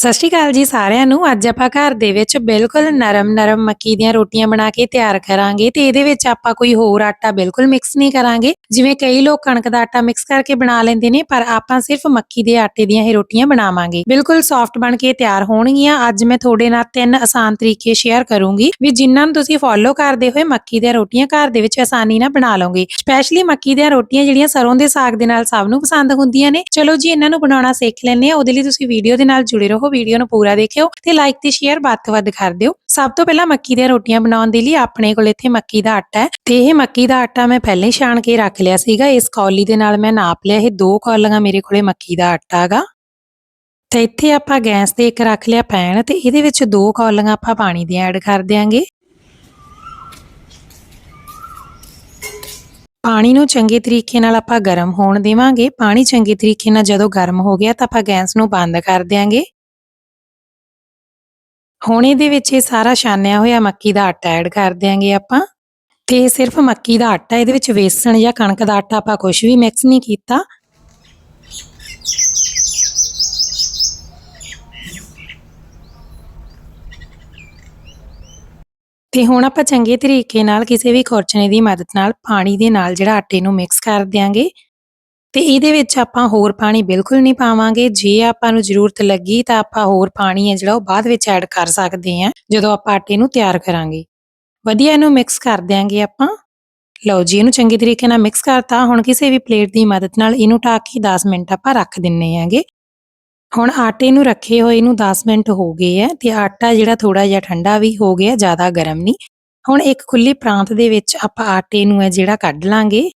ਸਤਿ ਸ਼੍ਰੀ ਅਕਾਲ ਜੀ ਸਾਰਿਆਂ ਨੂੰ। ਅੱਜ ਆਪਾਂ ਘਰ ਦੇ ਵਿੱਚ ਬਿਲਕੁਲ ਨਰਮ ਨਰਮ ਮੱਕੀ ਦੀਆਂ ਰੋਟੀਆਂ ਬਣਾ ਕੇ ਤਿਆਰ ਕਰਾਂਗੇ ਤੇ ਇਹਦੇ ਵਿੱਚ ਆਪਾਂ ਕੋਈ ਹੋਰ ਆਟਾ ਬਿਲਕੁਲ ਮਿਕਸ ਨਹੀਂ ਕਰਾਂਗੇ। ਜਿਵੇਂ ਕਈ ਲੋਕ ਕਣਕ ਦਾ ਆਟਾ ਮਿਕਸ ਕਰਕੇ ਬਣਾ ਲੈਂਦੇ ਨੇ, ਪਰ ਆਪਾਂ ਸਿਰਫ ਮੱਕੀ ਦੇ ਆਟੇ ਦੀਆਂ ਹੀ ਰੋਟੀਆਂ ਬਣਾਵਾਂਗੇ। ਬਿਲਕੁਲ ਸੌਫਟ ਬਣ ਕੇ ਤਿਆਰ ਹੋਣਗੀਆਂ। ਅੱਜ ਮੈਂ ਤੁਹਾਡੇ ਨਾਲ ਤਿੰਨ ਆਸਾਨ ਤਰੀਕੇ ਸ਼ੇਅਰ ਕਰੂੰਗੀ ਵੀ ਜਿਨ੍ਹਾਂ ਨੂੰ ਤੁਸੀਂ ਫੋਲੋ ਕਰਦੇ ਹੋਏ ਮੱਕੀ ਦੀਆਂ ਰੋਟੀਆਂ ਘਰ ਦੇ ਵਿੱਚ ਆਸਾਨੀ ਨਾਲ ਬਣਾ ਲਓਗੇ। ਸਪੈਸ਼ਲੀ ਮੱਕੀ ਦੀਆਂ ਰੋਟੀਆਂ ਜਿਹੜੀਆਂ ਸਰੋਂ ਦੇ ਸਾਗ ਦੇ ਨਾਲ ਸਭ ਨੂੰ ਪਸੰਦ ਹੁੰਦੀਆਂ ਨੇ। ਚਲੋ ਜੀ, ਇਹਨਾਂ ਨੂੰ ਬਣਾਉਣਾ ਸਿੱਖ ਲੈਂਦੇ ਆ ਉਹਦੇ ਲਈ ਤੁਸੀਂ ਵੀਡੀਓ ਦੇ ਨਾਲ ਜੁੜੇ ਰਹੋ। ਵੀਡੀਓ ਨੂੰ ਪੂਰਾ ਦੇਖਿਓ ਤੇ ਲਾਈਕ ਤੇ ਸ਼ੇਅਰ ਵੱਧ ਤੋਂ ਵੱਧ ਕਰ ਦਿਓ। ਸਭ ਤੋਂ ਪਹਿਲਾਂ ਮੱਕੀ ਦੀਆਂ ਰੋਟੀਆਂ ਬਣਾਉਣ ਦੇ ਲਈ ਆਪਣੇ ਕੋਲ ਇੱਥੇ ਮੱਕੀ ਦਾ ਆਟਾ ਹੈ ਤੇ ਇਹ ਮੱਕੀ ਦਾ ਆਟਾ ਮੈਂ ਪਹਿਲਾਂ ਹੀ ਛਾਣ ਕੇ ਰੱਖ ਲਿਆ ਸੀਗਾ। ਇਸ ਕੌਲੀ ਦੇ ਨਾਲ ਮੈਂ ਨਾਪ ਲਿਆ। ਇਹ ਦੋ ਕੌਲੀਆਂ ਮੇਰੇ ਕੋਲੇ ਮੱਕੀ ਦਾ ਆਟਾ ਹੈਗਾ। ਤੇ ਇੱਥੇ ਆਪਾਂ ਗੈਸ ਤੇ ਇੱਕ ਰੱਖ ਲਿਆ ਪੈਨ ਤੇ ਇਹਦੇ ਵਿੱਚ ਦੋ ਕੌਲੀਆਂ ਆਪਾਂ ਪਾਣੀ ਦੀਆਂ ਐਡ ਕਰ ਦਿਆਂਗੇ। ਪਾਣੀ ਨੂੰ ਚੰਗੇ ਤਰੀਕੇ ਨਾਲ ਆਪਾਂ ਗਰਮ ਹੋਣ ਦੇਵਾਂਗੇ। ਪਾਣੀ ਚੰਗੇ ਤਰੀਕੇ ਨਾਲ ਜਦੋਂ ਗਰਮ ਹੋ ਗਿਆ ਤਾਂ ਆਪਾਂ ਗੈਸ ਨੂੰ ਬੰਦ ਕਰ ਦਿਆਂਗੇ। ਹੁਣ ਇਹਦੇ ਵਿੱਚ ਇਹ ਸਾਰਾ ਛਾਨਿਆ ਹੋਇਆ ਮੱਕੀ ਦਾ ਆਟਾ ਐਡ ਕਰ ਦਿਆਂਗੇ ਆਪਾਂ। ਤੇ ਸਿਰਫ ਮੱਕੀ ਦਾ ਆਟਾ, ਇਹਦੇ ਵਿੱਚ ਵੇਸਣ ਜਾਂ ਕਣਕ ਦਾ ਆਟਾ ਆਪਾਂ ਕੁਝ ਵੀ ਮਿਕਸ ਨਹੀਂ ਕੀਤਾ। ਤੇ ਹੁਣ ਆਪਾਂ ਚੰਗੇ ਤਰੀਕੇ ਨਾਲ ਕਿਸੇ ਵੀ ਖੁਰਚਣੇ ਦੀ ਮਦਦ ਨਾਲ ਪਾਣੀ ਦੇ ਨਾਲ ਜਿਹੜਾ ਆਟੇ ਨੂੰ ਮਿਕਸ ਕਰ ਦਿਆਂਗੇ। ਤੇ ਇਹਦੇ ਵਿੱਚ ਆਪਾਂ ਹੋਰ ਪਾਣੀ ਬਿਲਕੁਲ ਨਹੀਂ ਪਾਵਾਂਗੇ। ਜੇ ਆਪਾਂ ਨੂੰ ਜ਼ਰੂਰਤ ਲੱਗੀ ਤਾਂ ਆਪਾਂ ਹੋਰ ਪਾਣੀ ਹੈ ਜਿਹੜਾ ਉਹ ਬਾਅਦ ਵਿੱਚ ਐਡ ਕਰ ਸਕਦੇ ਹਾਂ, ਜਦੋਂ ਆਪਾਂ ਆਟੇ ਨੂੰ ਤਿਆਰ ਕਰਾਂਗੇ। ਵਧੀਆ ਇਹਨੂੰ ਮਿਕਸ ਕਰ ਦਿਆਂਗੇ ਆਪਾਂ। ਲਓ ਜੀ, ਇਹਨੂੰ ਚੰਗੇ ਤਰੀਕੇ ਨਾਲ ਮਿਕਸ ਕਰਤਾ। ਹੁਣ ਕਿਸੇ ਵੀ ਪਲੇਟ ਦੀ ਮਦਦ ਨਾਲ ਇਹਨੂੰ ਢੱਕ ਕੇ 10 ਮਿੰਟ ਆਪਾਂ ਰੱਖ ਦਿੰਨੇ ਆਂਗੇ ਹੁਣ ਆਟੇ ਨੂੰ ਰੱਖੇ ਹੋਏ ਨੂੰ 10 ਮਿੰਟ ਹੋ ਗਏ ਆ ਤੇ ਆਟਾ ਜਿਹੜਾ ਥੋੜਾ ਜਿਹਾ ਠੰਡਾ ਵੀ ਹੋ ਗਿਆ, ਜ਼ਿਆਦਾ ਗਰਮ ਨਹੀਂ। ਹੁਣ ਇੱਕ ਖੁੱਲੀ ਪ੍ਰਾਂਤ ਦੇ ਵਿੱਚ ਆਪਾਂ ਆਟੇ ਨੂੰ ਹੈ ਜਿਹੜਾ ਕੱਢ ਲਾਂਗੇ।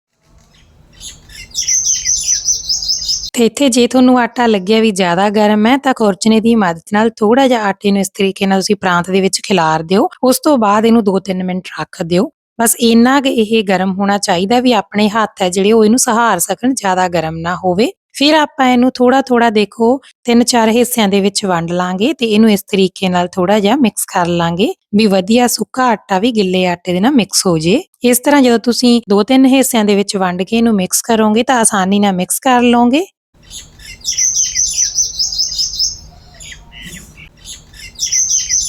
ਤੇ ਇੱਥੇ ਜੇ ਤੁਹਾਨੂੰ ਆਟਾ ਲੱਗਿਆ ਵੀ ਜ਼ਿਆਦਾ ਗਰਮ ਹੈ, ਤਾਂ ਖੁਰਚਣੇ ਦੀ ਮਦਦ ਨਾਲ ਥੋੜਾ ਜਿਹਾ ਆਟੇ ਨੂੰ ਇਸ ਤਰੀਕੇ ਨਾਲ ਤੁਸੀਂ ਪ੍ਰਾਂਤ ਦੇ ਵਿੱਚ ਖਿਲਾਰ ਦਿਓ। ਉਸ ਤੋਂ ਬਾਅਦ ਇਹਨੂੰ 2-3 ਮਿੰਟ ਰੱਖ ਦਿਓ। ਬਸ ਇੰਨਾ ਕਿ ਇਹ ਗਰਮ ਹੋਣਾ ਚਾਹੀਦਾ ਵੀ ਆਪਣੇ ਹੱਥ ਹੈ ਜਿਹੜੇ ਉਹ ਇਹਨੂੰ ਸਹਾਰ ਸਕਣ, ਜ਼ਿਆਦਾ ਗਰਮ ਨਾ ਹੋਵੇ। ਫਿਰ ਆਪਾਂ ਇਹਨੂੰ ਥੋੜਾ ਥੋੜਾ ਦੇਖੋ ਤਿੰਨ ਚਾਰ ਹਿੱਸਿਆਂ ਦੇ ਵਿੱਚ ਵੰਡ ਲਾਂਗੇ ਤੇ ਇਹਨੂੰ ਇਸ ਤਰੀਕੇ ਨਾਲ ਥੋੜਾ ਜਿਹਾ ਮਿਕਸ ਕਰ ਲਾਂਗੇ ਵੀ ਵਧੀਆ ਸੁੱਕਾ ਆਟਾ ਵੀ ਗਿੱਲੇ ਆਟੇ ਦੇ ਨਾਲ ਮਿਕਸ ਹੋ ਜੇ। ਇਸ ਤਰ੍ਹਾਂ ਜਦੋਂ ਤੁਸੀਂ ਦੋ ਤਿੰਨ ਹਿੱਸਿਆਂ ਦੇ ਵਿੱਚ ਵੰਡ ਕੇ ਇਹਨੂੰ ਮਿਕਸ ਕਰੋਗੇ ਤਾਂ ਆਸਾਨੀ ਨਾਲ ਮਿਕਸ ਕਰ ਲਓਗੇ।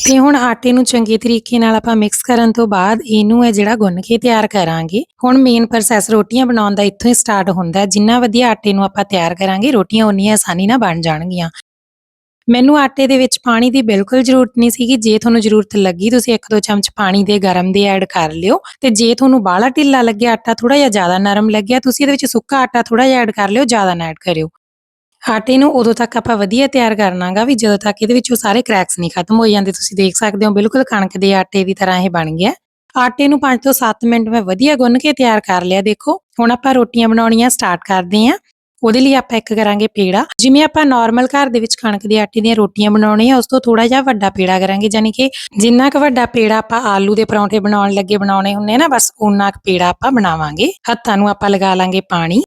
ਤੇ ਹੁਣ ਆਟੇ ਨੂੰ ਚੰਗੇ ਤਰੀਕੇ ਨਾਲ ਆਪਾਂ ਮਿਕਸ ਕਰਨ ਤੋਂ ਬਾਅਦ ਇਹਨੂੰ ਹੈ ਜਿਹੜਾ ਗੁੰਨ ਕੇ ਤਿਆਰ ਕਰਾਂਗੇ। ਹੁਣ ਮੇਨ ਪ੍ਰੋਸੈਸ ਰੋਟੀਆਂ ਬਣਾਉਣ ਦਾ ਇੱਥੋਂ ਹੀ ਸਟਾਰਟ ਹੁੰਦਾ ਹੈ। ਜਿੰਨਾ ਵਧੀਆ ਆਟੇ ਨੂੰ ਆਪਾਂ ਤਿਆਰ ਕਰਾਂਗੇ, ਰੋਟੀਆਂ ਉਨੀਆਂ ਆਸਾਨੀ ਨਾਲ ਬਣ ਜਾਣਗੀਆਂ। ਮੈਨੂੰ ਆਟੇ ਦੇ ਵਿੱਚ ਪਾਣੀ ਦੀ ਬਿਲਕੁਲ ਜ਼ਰੂਰਤ ਨਹੀਂ ਸੀਗੀ। ਜੇ ਤੁਹਾਨੂੰ ਜ਼ਰੂਰਤ ਲੱਗੀ, ਤੁਸੀਂ ਇੱਕ ਦੋ ਚਮਚ ਪਾਣੀ ਦੇ ਗਰਮ ਦੇ ਐਡ ਕਰ ਲਿਓ। ਤੇ ਜੇ ਤੁਹਾਨੂੰ ਬਾਹਲਾ ਢਿੱਲਾ ਲੱਗਿਆ, ਆਟਾ ਥੋੜਾ ਜਿਹਾ ਜ਼ਿਆਦਾ ਨਰਮ ਲੱਗਿਆ, ਤੁਸੀਂ ਇਹਦੇ ਵਿੱਚ ਸੁੱਕਾ ਆਟਾ ਥੋੜਾ ਜਿਹਾ ਐਡ ਕਰ ਲਿਓ, ਜ਼ਿਆਦਾ ਨਾ ਐਡ ਕਰਿਓ। ਆਟੇ ਨੂੰ ਉਦੋਂ ਤੱਕ ਆਪਾਂ ਵਧੀਆ ਤਿਆਰ ਕਰਨਾਗਾ ਵੀ ਜਦੋਂ ਤੱਕ ਇਹਦੇ ਵਿੱਚੋਂ ਸਾਰੇ ਕ੍ਰੈਕਸ ਨਹੀਂ ਖਤਮ ਹੋ ਜਾਂਦੇ, ਤੁਸੀਂ ਦੇਖ ਸਕਦੇ ਹੋ ਬਿਲਕੁਲ ਕਣਕ ਦੇ ਆਟੇ ਦੀ ਤਰ੍ਹਾਂ ਇਹ ਬਣ ਗਿਆ। ਆਟੇ ਨੂੰ 5 ਤੋਂ 7 ਮਿੰਟ ਮੈਂ ਵਧੀਆ ਗੁੰਨ ਕੇ ਤਿਆਰ ਕਰ ਲਿਆ, ਦੇਖੋ। ਹੁਣ ਆਪਾਂ ਰੋਟੀਆਂ ਬਣਾਉਣੀਆਂ ਸਟਾਰਟ ਕਰਦੇ ਆਂ ਉਹਦੇ ਲਈ ਆਪਾਂ ਇੱਕ ਕਰਾਂਗੇ ਪੇੜਾ। ਜਿਵੇਂ ਆਪਾਂ ਨਾਰਮਲ ਘਰ ਦੇ ਵਿੱਚ ਕਣਕ ਦੇ ਆਟੇ ਦੀਆਂ ਰੋਟੀਆਂ ਬਣਾਉਣੀਆਂ ਉਸ ਤੋਂ ਥੋੜਾ ਜਿਹਾ ਵੱਡਾ ਪੇੜਾ ਕਰਾਂਗੇ ਯਾਨੀ ਕਿ ਜਿੰਨਾ ਕੁ ਵੱਡਾ ਪੇੜਾ ਆਪਾਂ ਆਲੂ ਦੇ ਪਰੌਂਠੇ ਬਣਾਉਣ ਲੱਗੇ ਬਣਾਉਣੇ ਹੁੰਦੇ ਨਾ, ਬਸ ਉਨਾ ਕੁ ਪੇੜਾ ਆਪਾਂ ਬਣਾਵਾਂਗੇ। ਹੱਥਾਂ ਨੂੰ ਆਪਾਂ ਲਗਾ ਲਾਂਗੇ ਪਾਣੀ।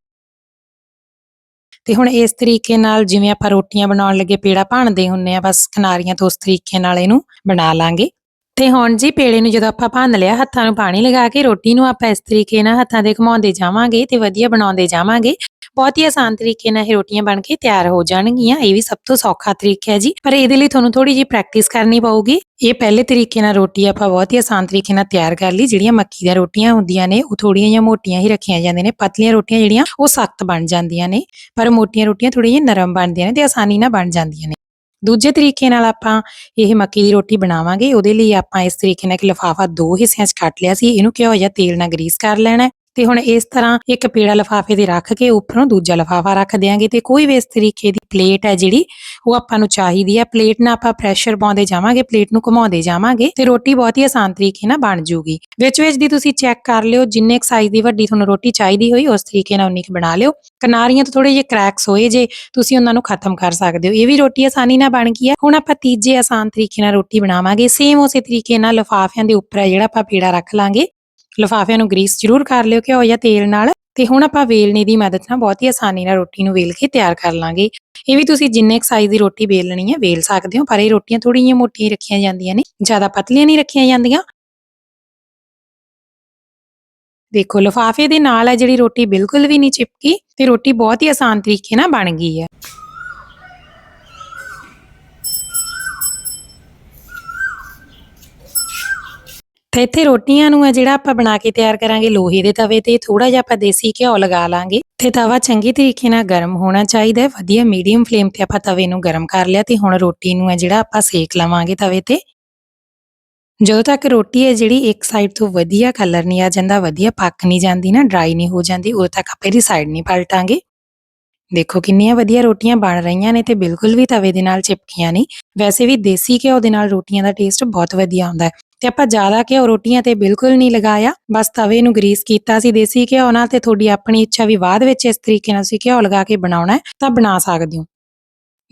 ਤੇ ਹੁਣ ਇਸ ਤਰੀਕੇ ਨਾਲ ਜਿਵੇਂ ਆਪਾਂ ਰੋਟੀਆਂ ਬਣਾਉਣ ਲੱਗੇ, ਪੇੜਾ ਭਾਣਦੇ ਹੁੰਨੇ ਆ, ਬਸ ਕਿਨਾਰੀਆਂ ਤੋਂ ਉਸ ਤਰੀਕੇ ਨਾਲ ਇਹਨੂੰ ਬਣਾ ਲਾਂਗੇ। ਤੇ ਹੁਣ ਜੀ ਪੇੜੇ ਨੂੰ ਜਦੋਂ ਆਪਾਂ ਭੰਨ ਲਿਆ, ਹੱਥਾਂ ਨੂੰ ਪਾਣੀ ਲਗਾ ਕੇ ਰੋਟੀ ਨੂੰ ਆਪਾਂ ਇਸ ਤਰੀਕੇ ਨਾਲ ਹੱਥਾਂ ਦੇ ਘੁਮਾਉਂਦੇ ਜਾਵਾਂਗੇ ਤੇ ਵਧੀਆ ਬਣਾਉਂਦੇ ਜਾਵਾਂਗੇ। ਬਹੁਤ ਹੀ ਆਸਾਨ ਤਰੀਕੇ ਨਾਲ ਇਹ ਰੋਟੀਆਂ ਬਣ ਕੇ ਤਿਆਰ ਹੋ ਜਾਣਗੀਆਂ ਇਹ ਵੀ ਸਭ ਤੋਂ ਸੌਖਾ ਤਰੀਕਾ ਹੈ ਜੀ ਪਰ ਇਹਦੇ ਲਈ ਤੁਹਾਨੂੰ ਥੋੜੀ ਜਿਹੀ ਪ੍ਰੈਕਟਿਸ ਕਰਨੀ ਪਊਗੀ ਇਹ ਪਹਿਲੇ ਤਰੀਕੇ ਨਾਲ ਰੋਟੀ ਆਪਾਂ ਬਹੁਤ ਹੀ ਆਸਾਨ ਤਰੀਕੇ ਨਾਲ ਤਿਆਰ ਕਰ ਲਈ ਜਿਹੜੀਆਂ ਮੱਕੀ ਦੀਆਂ ਰੋਟੀਆਂ ਹੁੰਦੀਆਂ ਨੇ ਉਹ ਥੋੜੀਆਂ ਜਿਹੀਆਂ ਮੋਟੀਆਂ ਹੀ ਰੱਖੀਆਂ ਜਾਂਦੀਆਂ ਨੇ ਪਤਲੀਆਂ ਰੋਟੀਆਂ ਜਿਹੜੀਆਂ ਉਹ ਸਖਤ ਬਣ ਜਾਂਦੀਆਂ ਨੇ ਪਰ ਮੋਟੀਆਂ ਰੋਟੀਆਂ ਥੋੜੀਆਂ ਜਿਹੀਆਂ ਨਰਮ ਬਣਦੀਆਂ ਨੇ ਤੇ ਆਸਾਨੀ ਨਾਲ ਬਣ ਜਾਂਦੀਆਂ ਨੇ ਦੂਜੇ ਤਰੀਕੇ ਨਾਲ ਆਪਾਂ ਇਹ ਮੱਕੀ ਦੀ ਰੋਟੀ ਬਣਾਵਾਂਗੇ ਉਹਦੇ ਲਈ ਆਪਾਂ ਇਸ ਤਰੀਕੇ ਨਾਲ ਇੱਕ ਲਿਫਾਫਾ ਦੋ ਹਿੱਸਿਆਂ 'ਚ ਕੱਟ ਲਿਆ ਸੀ ਇਹਨੂੰ ਘਿਓ ਜਾਂ ਤੇਲ ਨਾਲ ਗਰੀਸ ਕਰ ਲੈਣਾ ਹੈ ਤੇ ਹੁਣ ਇਸ ਤਰ੍ਹਾਂ ਇੱਕ ਪੇੜਾ ਲਿਫਾਫੇ ਦੇ ਰੱਖ ਕੇ ਉੱਪਰੋਂ ਦੂਜਾ ਲਿਫਾਫਾ ਰੱਖ ਦਿਆਂਗੇ ਤੇ ਕੋਈ ਵੀ ਇਸ ਤਰੀਕੇ ਦੀ ਪਲੇਟ ਹੈ ਜਿਹੜੀ, ਉਹ ਆਪਾਂ ਨੂੰ ਚਾਹੀਦੀ ਹੈ। ਪਲੇਟ ਨਾਲ ਆਪਾਂ ਪ੍ਰੈਸ਼ਰ ਪਾਉਂਦੇ ਜਾਵਾਂਗੇ, ਪਲੇਟ ਨੂੰ ਘੁਮਾਉਂਦੇ ਜਾਵਾਂਗੇ ਤੇ ਰੋਟੀ ਬਹੁਤ ਹੀ ਆਸਾਨ ਤਰੀਕੇ ਨਾਲ ਬਣ ਜੂਗੀ। ਵਿੱਚ ਵਿੱਚ ਦੀ ਤੁਸੀਂ ਚੈੱਕ ਕਰ ਲਿਓ, ਜਿੰਨੇ ਸਾਈਜ਼ ਦੀ ਵੱਡੀ ਤੁਹਾਨੂੰ ਰੋਟੀ ਚਾਹੀਦੀ ਹੋਈ, ਉਸ ਤਰੀਕੇ ਨਾਲ ਉਨੀ ਕੁ ਬਣਾ ਲਿਓ। ਕਿਨਾਰੀਆਂ ਤੋਂ ਥੋੜੇ ਜਿਹੇ ਕ੍ਰੈਕਸ ਹੋਏ ਜੇ, ਤੁਸੀਂ ਉਹਨਾਂ ਨੂੰ ਖਤਮ ਕਰ ਸਕਦੇ ਹੋ। ਇਹ ਵੀ ਰੋਟੀ ਆਸਾਨੀ ਨਾਲ ਬਣ ਗਈ ਹੈ। ਹੁਣ ਆਪਾਂ ਤੀਜੇ ਆਸਾਨ ਤਰੀਕੇ ਨਾਲ ਰੋਟੀ ਬਣਾਵਾਂਗੇ। ਸੇਮ ਉਸੇ ਤਰੀਕੇ ਨਾਲ ਲਿਫਾਫਿਆਂ ਦੇ ਉੱਪਰ ਹੈ ਜਿਹੜਾ ਆਪਾਂ ਪੇੜਾ ਰੱਖ ਲਾਂਗੇ। ਲਿਫਾਫਿਆਂ ਨੂੰ ਗਰੀਸ ਜ਼ਰੂਰ ਕਰ ਲਿਓ ਘਿਓ ਜਾਂ ਤੇਲ ਨਾਲ ਤੇ ਹੁਣ ਆਪਾਂ ਵੇਲਣੇ ਦੀ ਮਦਦ ਨਾਲ ਬਹੁਤ ਹੀ ਆਸਾਨੀ ਨਾਲ ਰੋਟੀ ਨੂੰ ਵੇਲ ਕੇ ਤਿਆਰ ਕਰ ਲਾਂਗੇ। ਇਹ ਵੀ ਤੁਸੀਂ ਜਿੰਨੇ ਸਾਈਜ਼ ਦੀ ਰੋਟੀ ਵੇਲਣੀ ਹੈ ਵੇਲ ਸਕਦੇ ਹੋ, ਪਰ ਇਹ ਰੋਟੀਆਂ ਥੋੜ੍ਹੀਆਂ ਜਿਹੀਆਂ ਮੋਟੀਆਂ ਰੱਖੀਆਂ ਜਾਂਦੀਆਂ ਨੇ, ਜ਼ਿਆਦਾ ਪਤਲੀਆਂ ਨਹੀਂ ਰੱਖੀਆਂ ਜਾਂਦੀਆਂ। ਦੇਖੋ ਲਿਫਾਫੇ ਦੇ ਨਾਲ ਹੈ ਜਿਹੜੀ ਰੋਟੀ ਬਿਲਕੁਲ ਵੀ ਨਹੀਂ ਚਿਪਕੀ ਤੇ ਰੋਟੀ ਬਹੁਤ ਹੀ ਆਸਾਨ ਤਰੀਕੇ ਨਾਲ ਬਣ ਗਈ ਹੈ। ਇੱਥੇ ਰੋਟੀਆਂ ਨੂੰ ਹੈ ਜਿਹੜਾ ਆਪਾਂ ਬਣਾ ਕੇ ਤਿਆਰ ਕਰਾਂਗੇ, ਲੋਹੇ ਦੇ ਤਵੇ ਤੇ ਥੋੜਾ ਜਿਹਾ ਆਪਾਂ ਦੇਸੀ ਘਿਓ ਲਗਾ ਲਾਂਗੇ। ਤੇ ਤਵਾ ਚੰਗੀ ਤਰੀਕੇ ਨਾਲ ਗਰਮ ਹੋਣਾ ਚਾਹੀਦਾ ਹੈ। ਵਧੀਆ ਮੀਡੀਅਮ ਫਲੇਮ ਤੇ ਆਪਾਂ ਤਵੇ ਨੂੰ ਗਰਮ ਕਰ ਲਿਆ ਤੇ ਹੁਣ ਰੋਟੀ ਨੂੰ ਹੈ ਜਿਹੜਾ ਆਪਾਂ ਸੇਕ ਲਵਾਂਗੇ ਤਵੇ ਤੇ। ਜਦੋਂ ਤੱਕ ਰੋਟੀ ਹੈ ਜਿਹੜੀ ਇੱਕ ਸਾਈਡ ਤੋਂ ਵਧੀਆ ਕਲਰ ਨਹੀਂ ਆ ਜਾਂਦਾ, ਵਧੀਆ ਪੱਕ ਨਹੀਂ ਜਾਂਦੀ ਨਾ ਡਰਾਈ ਨਹੀਂ ਹੋ ਜਾਂਦੀ, ਉਦੋਂ ਤੱਕ ਆਪਾਂ ਇਹਦੀ ਸਾਈਡ ਨਹੀਂ ਪਲਟਾਂਗੇ। ਦੇਖੋ ਕਿੰਨੀਆਂ ਵਧੀਆ ਰੋਟੀਆਂ ਬਣ ਰਹੀਆਂ ਨੇ ਤੇ ਬਿਲਕੁਲ ਵੀ ਤਵੇ ਦੇ ਨਾਲ ਚਿਪਕੀਆਂ ਨਹੀਂ। ਵੈਸੇ ਵੀ ਦੇਸੀ ਘਿਓ ਦੇ ਨਾਲ ਰੋਟੀਆਂ ਦਾ ਟੇਸਟ ਬਹੁਤ ਵਧੀਆ ਆਉਂਦਾ ਹੈ। ਤੇ ਆਪਾਂ ਜ਼ਿਆਦਾ ਘਿਓ ਰੋਟੀਆਂ ਤੇ ਬਿਲਕੁਲ ਨਹੀਂ ਲਗਾਇਆ। ਬਸ ਤਵੇ ਨੂੰ ਗਰੀਸ ਕੀਤਾ ਸੀ ਦੇਸੀ ਘਿਓ ਨਾਲ ਤੇ ਤੁਹਾਡੀ ਆਪਣੀ ਇੱਛਾ ਵੀ ਬਾਅਦ ਵਿੱਚ ਇਸ ਤਰੀਕੇ ਨਾਲ ਤੁਸੀਂ ਘਿਓ ਲਗਾ ਕੇ ਬਣਾਉਣਾ ਹੈ, ਤਾਂ ਬਣਾ ਸਕਦੇ ਹੋ।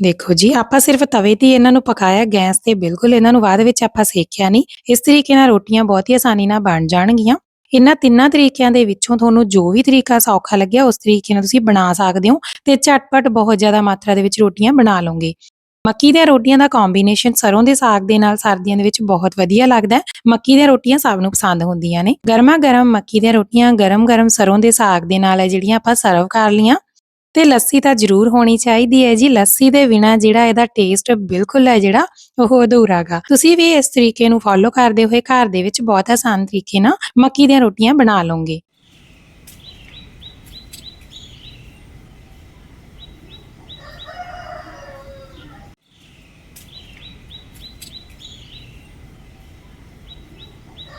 ਦੇਖੋ ਜੀ, ਆਪਾਂ ਸਿਰਫ ਤਵੇ ਤੇ ਇਹਨਾਂ ਨੂੰ ਪਕਾਇਆ, ਗੈਸ ਤੇ ਬਿਲਕੁਲ ਇਹਨਾਂ ਨੂੰ ਬਾਅਦ ਵਿੱਚ ਆਪਾਂ ਸੇਕਿਆ ਨਹੀਂ। ਇਸ ਤਰੀਕੇ ਨਾਲ ਰੋਟੀਆਂ ਬਹੁਤ ਹੀ ਆਸਾਨੀ ਨਾਲ ਬਣ ਜਾਣਗੀਆਂ। ਇਹਨਾਂ ਤਿੰਨਾਂ ਤਰੀਕਿਆਂ ਦੇ ਵਿੱਚੋਂ ਤੁਹਾਨੂੰ ਜੋ ਵੀ ਤਰੀਕਾ ਸੌਖਾ ਲੱਗਿਆ, ਉਸ ਤਰੀਕੇ ਨਾਲ ਤੁਸੀਂ ਬਣਾ ਸਕਦੇ ਹੋ ਤੇ ਝਟਪਟ ਬਹੁਤ ਜ਼ਿਆਦਾ ਮਾਤਰਾ ਦੇ ਵਿੱਚ ਰੋਟੀਆਂ ਬਣਾ ਲਓਗੇ। ਮੱਕੀ ਦੀਆਂ ਰੋਟੀਆਂ ਦਾ ਕੰਬੀਨੇਸ਼ਨ ਸਰੋਂ ਦੇ ਸਾਗ ਦੇ ਨਾਲ ਸਰਦੀਆਂ ਦੇ ਵਿੱਚ ਬਹੁਤ ਵਧੀਆ ਲੱਗਦਾ ਹੈ। ਮੱਕੀ ਦੀਆਂ ਰੋਟੀਆਂ ਸਭ ਨੂੰ ਪਸੰਦ ਹੁੰਦੀਆਂ ਨੇ। ਗਰਮਾ ਗਰਮ ਮੱਕੀ ਦੀਆਂ ਰੋਟੀਆਂ ਗਰਮ ਗਰਮ ਸਰੋਂ ਦੇ ਸਾਗ ਦੇ ਨਾਲ ਹੈ ਜਿਹੜੀਆਂ ਆਪਾਂ ਸਰਵ ਕਰ ਲੀਆਂ ਤੇ ਲੱਸੀ ਤਾਂ ਜ਼ਰੂਰ ਹੋਣੀ ਚਾਹੀਦੀ ਹੈ ਜੀ। ਲੱਸੀ ਦੇ ਬਿਨਾ ਜਿਹੜਾ ਇਹਦਾ ਟੇਸਟ ਬਿਲਕੁਲ ਹੈ ਜਿਹੜਾ, ਉਹ ਅਧੂਰਾਗਾ ਤੁਸੀਂ ਵੀ ਇਸ ਤਰੀਕੇ ਨੂੰ ਫੋਲੋ ਕਰਦੇ ਹੋਏ ਘਰ ਦੇ ਵਿੱਚ ਬਹੁਤ ਆਸਾਨ ਤਰੀਕੇ ਨਾਲ ਮੱਕੀ ਦੀਆਂ ਰੋਟੀਆਂ ਬਣਾ ਲਓਗੇ।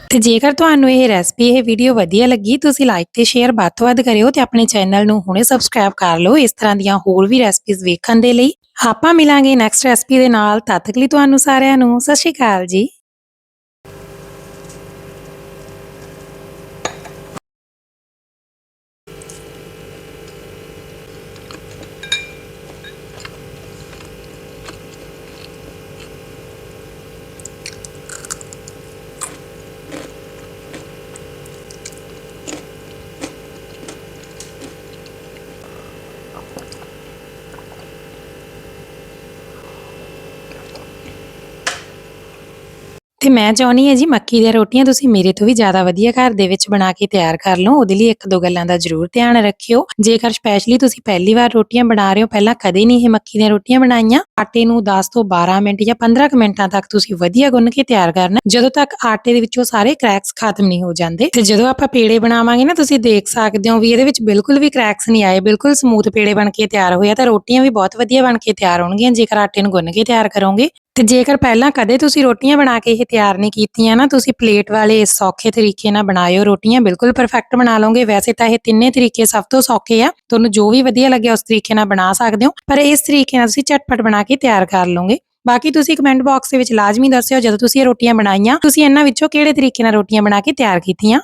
ਤੇ ਜੇਕਰ ਤੁਹਾਨੂੰ ਇਹ ਰੈਸਪੀ ਇਹ ਵੀਡੀਓ ਵਧੀਆ ਲੱਗੀ, ਤੁਸੀਂ ਲਾਈਕ ਤੇ ਸ਼ੇਅਰ ਵੱਧ ਤੋਂ ਵੱਧ ਕਰਿਓ ਤੇ ਆਪਣੇ ਚੈਨਲ ਨੂੰ ਹੁਣੇ ਸਬਸਕ੍ਰਾਈਬ ਕਰ ਲਓ ਇਸ ਤਰ੍ਹਾਂ ਦੀਆਂ ਹੋਰ ਵੀ ਰੈਸਪੀਜ਼ ਵੇਖਣ ਦੇ ਲਈ। ਆਪਾਂ ਮਿਲਾਂਗੇ ਨੈਕਸਟ ਰੈਸਪੀ ਦੇ ਨਾਲ, ਤਦ ਤੱਕ ਲਈ ਤੁਹਾਨੂੰ ਸਾਰਿਆਂ ਨੂੰ ਸਤਿ ਸ਼੍ਰੀ ਅਕਾਲ ਜੀ। ਤੇ ਮੈਂ ਚਾਹੁੰਦੀ ਹਾਂ ਜੀ, ਮੱਕੀ ਦੀਆਂ ਰੋਟੀਆਂ ਤੁਸੀਂ ਮੇਰੇ ਤੋਂ ਵੀ ਜ਼ਿਆਦਾ ਵਧੀਆ ਘਰ ਦੇ ਵਿੱਚ ਬਣਾ ਕੇ ਤਿਆਰ ਕਰ ਲਓ। ਉਹਦੇ ਲਈ ਇੱਕ ਦੋ ਗੱਲਾਂ ਦਾ ਜ਼ਰੂਰ ਧਿਆਨ ਰੱਖਿਓ। ਜੇਕਰ ਸਪੈਸ਼ਲੀ ਤੁਸੀਂ ਪਹਿਲੀ ਵਾਰ ਰੋਟੀਆਂ ਬਣਾ ਰਹੇ ਹੋ, ਪਹਿਲਾਂ ਕਦੇ ਨਹੀਂ ਇਹ ਮੱਕੀ ਦੀਆਂ ਰੋਟੀਆਂ ਬਣਾਈਆਂ। ਆਟੇ ਨੂੰ 10 ਤੋਂ 12 ਮਿੰਟ ਜਾਂ 15 ਮਿੰਟਾਂ ਤੱਕ ਤੁਸੀਂ ਵਧੀਆ ਗੁੰਨ ਕੇ ਤਿਆਰ ਕਰਨਾ। ਜਦੋਂ ਤੱਕ ਆਟੇ ਦੇ ਵਿੱਚੋਂ ਸਾਰੇ ਕ੍ਰੈਕਸ ਖਤਮ ਨਹੀਂ ਹੋ ਜਾਂਦੇ, ਤੇ ਜਦੋਂ ਆਪਾਂ ਪੇੜੇ ਬਣਾਵਾਂਗੇ ਨਾ, ਤੁਸੀਂ ਦੇਖ ਸਕਦੇ ਹੋ ਵੀ ਇਹਦੇ ਵਿੱਚ ਬਿਲਕੁਲ ਵੀ ਕ੍ਰੈਕਸ ਨਹੀਂ ਆਏ। ਬਿਲਕੁਲ ਸਮੂਥ ਪੇੜੇ ਬਣ ਕੇ ਤਿਆਰ ਹੋਇਆ ਤਾਂ ਰੋਟੀਆਂ ਵੀ ਬਹੁਤ ਵਧੀਆ ਬਣ ਕੇ ਤਿਆਰ ਹੋਣਗੀਆਂ। ਜੇਕਰ ਆਟੇ ਨੂੰ ਗੁੰਨ ਕੇ ਤਿਆਰ ਕਰੋਗੇ ਤੇ ਜੇਕਰ ਪਹਿਲਾਂ ਕਦੇ ਤੁਸੀਂ ਰੋਟੀਆਂ ਬਣਾ ਕੇ ਇਹ ਤਿਆਰ ਨਹੀਂ ਕੀਤੀਆਂ ਨਾ, ਤੁਸੀਂ ਪਲੇਟ ਵਾਲੇ ਇਸ ਸੌਖੇ ਤਰੀਕੇ ਨਾਲ ਬਣਾਇਓ ਰੋਟੀਆਂ, ਬਿਲਕੁਲ ਪਰਫੈਕਟ ਬਣਾ ਲਓਗੇ। ਵੈਸੇ ਤਾਂ ਇਹ ਤਿੰਨੇ ਤਰੀਕੇ ਸਭ ਤੋਂ ਸੌਖੇ ਆ। ਤੁਹਾਨੂੰ ਜੋ ਵੀ ਵਧੀਆ ਲੱਗਿਆ ਉਸ ਤਰੀਕੇ ਨਾਲ ਬਣਾ ਸਕਦੇ ਹੋ। ਪਰ ਇਸ ਤਰੀਕੇ ਨਾਲ ਤੁਸੀਂ ਝਟਪਟ ਬਣਾ ਕੇ ਤਿਆਰ ਕਰ ਲਓਗੇ। ਬਾਕੀ ਤੁਸੀਂ ਕਮੈਂਟ ਬਾਕਸ ਦੇ ਵਿੱਚ ਲਾਜ਼ਮੀ ਦੱਸਿਓ, ਜਦੋਂ ਤੁਸੀਂ ਇਹ ਰੋਟੀਆਂ ਬਣਾਈਆਂ, ਤੁਸੀਂ ਇਹਨਾਂ ਵਿੱਚੋਂ ਕਿਹੜੇ ਤਰੀਕੇ ਨਾਲ ਰੋਟੀਆਂ ਬਣਾ ਕੇ ਤਿਆਰ ਕੀਤੀਆਂ?